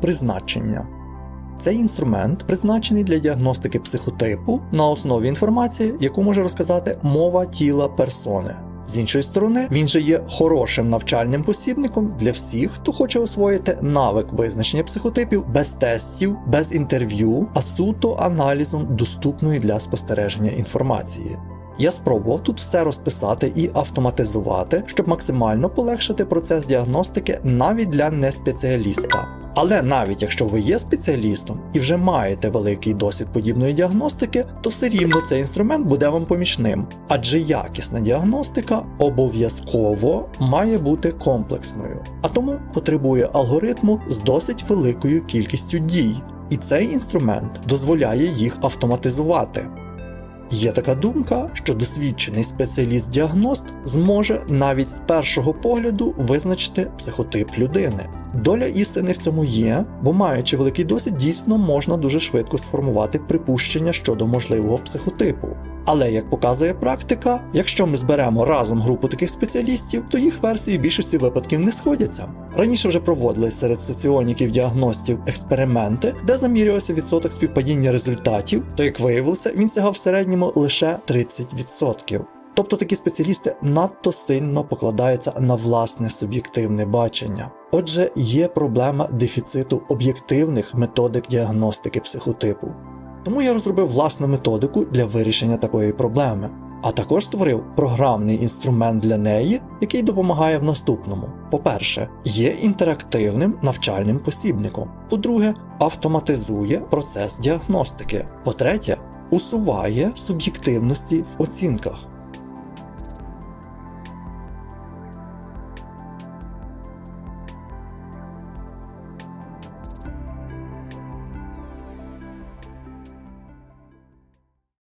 призначення. Цей інструмент призначений для діагностики психотипу на основі інформації, яку може розказати мова тіла персони. З іншої сторони, він же є хорошим навчальним посібником для всіх, хто хоче освоїти навик визначення психотипів без тестів, без інтерв'ю, а суто аналізом доступної для спостереження інформації. Я спробував тут все розписати і автоматизувати, щоб максимально полегшити процес діагностики навіть для неспеціаліста. Але навіть якщо ви є спеціалістом і вже маєте великий досвід подібної діагностики, то все рівно цей інструмент буде вам помічним, адже якісна діагностика обов'язково має бути комплексною, а тому потребує алгоритму з досить великою кількістю дій, і цей інструмент дозволяє їх автоматизувати. Є така думка, що досвідчений спеціаліст-діагност зможе навіть з першого погляду визначити психотип людини. Доля істини в цьому є, бо маючи великий досвід, дійсно можна дуже швидко сформувати припущення щодо можливого психотипу. Але як показує практика, якщо ми зберемо разом групу таких спеціалістів, то їх версії в більшості випадків не сходяться. Раніше вже проводили серед соціоніків-діагностів експерименти, де замірювався відсоток співпадіння результатів, то як виявилося, він сягав в середньому лише 30%. Тобто такі спеціалісти надто сильно покладаються на власне суб'єктивне бачення. Отже, є проблема дефіциту об'єктивних методик діагностики психотипу. Тому я розробив власну методику для вирішення такої проблеми, а також створив програмний інструмент для неї, який допомагає в наступному: по-перше, є інтерактивним навчальним посібником. По-друге, автоматизує процес діагностики. По-третє, усуває суб'єктивності в оцінках.